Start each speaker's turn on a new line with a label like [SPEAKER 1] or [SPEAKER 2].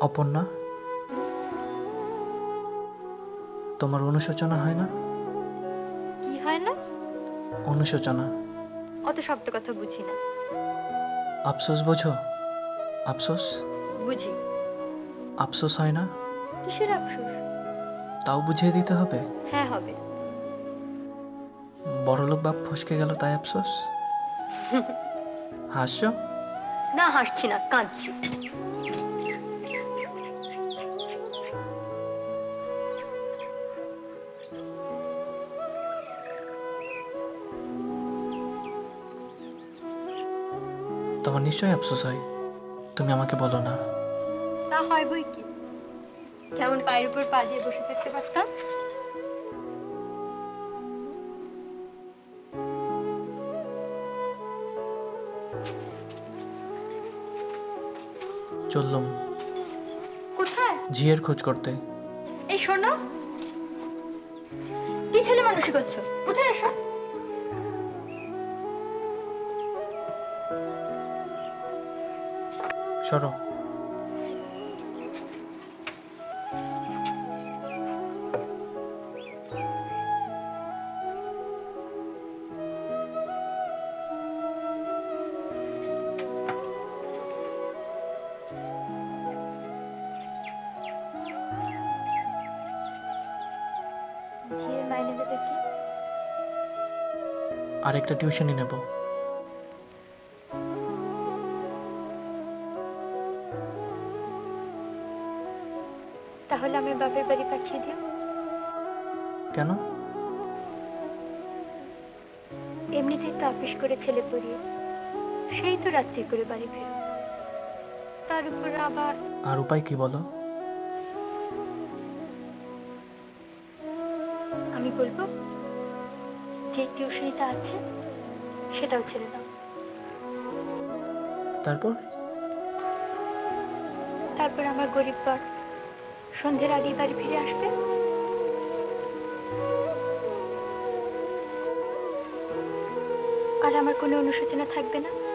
[SPEAKER 1] অপর্ণা তোমার অনুশোচনা হয় না?
[SPEAKER 2] কি হয় না?
[SPEAKER 1] অনুশোচনা।
[SPEAKER 2] অত শব্দ কথা বুঝি না।
[SPEAKER 1] আফসোস বোঝো? আফসোস?
[SPEAKER 2] বুঝি।
[SPEAKER 1] আফসোস হয় না?
[SPEAKER 2] কিসের আফসোস?
[SPEAKER 1] তাও বুঝিয়ে দিতে হবে?
[SPEAKER 2] হ্যাঁ হবে।
[SPEAKER 1] বড়লোক বাপ ফসকে গেল তাই আফসোস? হাসছো?
[SPEAKER 2] না হাসছি না কাঁদছি।
[SPEAKER 1] তোমার নিশ্চয়ই আফসোস হয়। তুমি আমাকে বলো না।
[SPEAKER 2] তা হয় বই কি? যেমন পায়ের উপর পা দিয়ে বসে থাকতে পারতাম?
[SPEAKER 1] চললুম।
[SPEAKER 2] কোথায়?
[SPEAKER 1] ঝিয়ের খোঁজ করতে।
[SPEAKER 2] এই শোনো। কি ছেলে মানুষই করছ? উঠে এসো।
[SPEAKER 1] সরো। আর একটা টিউশনই নেব।
[SPEAKER 2] তাহলে আমি বাপের বাড়ি পাঠিয়ে দিও
[SPEAKER 1] কেন?
[SPEAKER 2] এমনিতেই তো অফিস করে ছেলে পড়িয়ে। সেই তো রাত্রি করে বাড়ি ফেরো। তার উপর আবার
[SPEAKER 1] আর উপায় কি বলো?
[SPEAKER 2] আমি বলব যে টিউশনিটা আছে সেটাও ছেড়ে দাও।
[SPEAKER 1] তারপর?
[SPEAKER 2] তারপর আমার গরিব পর সন্ধ্যের আগেই বাড়ি ফিরে আসবে? আর আমার কোনো অনুশোচনা থাকবে না?